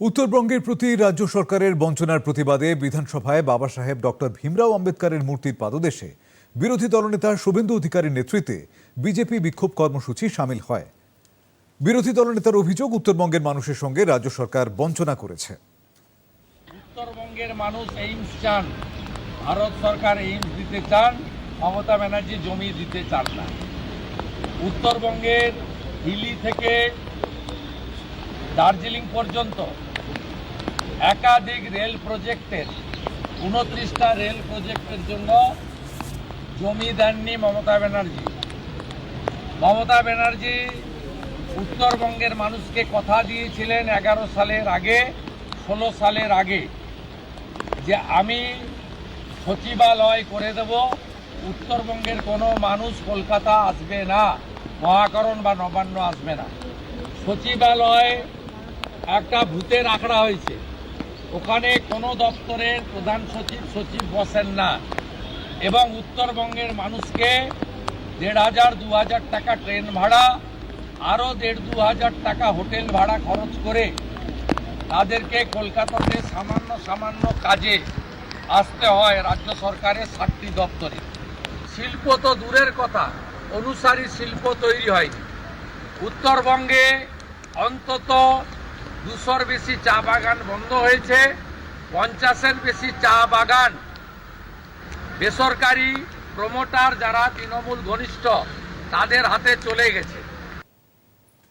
উত্তরবঙ্গের প্রতি রাজ্য সরকারের বঞ্চনার প্রতিবাদে বিধানসভায় বাবা সাহেব ডক্টর ভীমরাও আম্বেদকরের মূর্তির পাদদেশে। বিরোধী দলনেতা শুভেন্দু অধিকারীর নেতৃত্বে বিজেপি বিক্ষোভ কর্মসূচি সামিল হয়। বিরোধী দলনেতার অভিযোগ, উত্তরবঙ্গের মানুষের সঙ্গে রাজ্য সরকার বঞ্চনা করেছে। উত্তরবঙ্গের মানুষ এইমস চান। ভারত সরকার এইমস দিতে চান, মমতা ব্যানার্জি জমি দিতে চান না। উত্তরবঙ্গের হিলি থেকে দার্জিলিং পর্যন্ত একাধিক রেল প্রজেক্টের, উনত্রিশটা রেল প্রজেক্টের জন্য জমি দেননি মমতা ব্যানার্জি। মমতা ব্যানার্জি উত্তরবঙ্গের মানুষকে কথা দিয়েছিলেন এগারো সালের আগে, ষোলো সালের আগে, যে আমি সচিবালয় করে দেব, উত্তরবঙ্গের কোনো মানুষ কলকাতা আসবে না, মহাকরণ বা নবান্ন আসবে না। সচিবালয় একটা ভূতের আখড়া হয়েছে। ওখানে কোনো দপ্তরের প্রধান সচিব সচিব বসেন না। এবং উত্তরবঙ্গের মানুষকে দেড় হাজার, দু হাজার টাকা ট্রেন ভাড়া, আরও দেড়, দু হাজার টাকা হোটেল ভাড়া খরচ করে তাদেরকে কলকাতাতে সামান্য সামান্য কাজে আসতে হয় রাজ্য সরকারের সাতটি দপ্তরে। শিল্প তো দূরের কথা, অনুসারী শিল্প তৈরি হয়নি। উত্তরবঙ্গে অন্তত দুশোর বেশি চা বাগান বন্ধ হয়েছে, পঞ্চাশের বেশি চা বাগান। বেসরকারি প্রমোটার যারা তৃণমূল ঘনিষ্ঠ, তাদের হাতে চলে গেছে।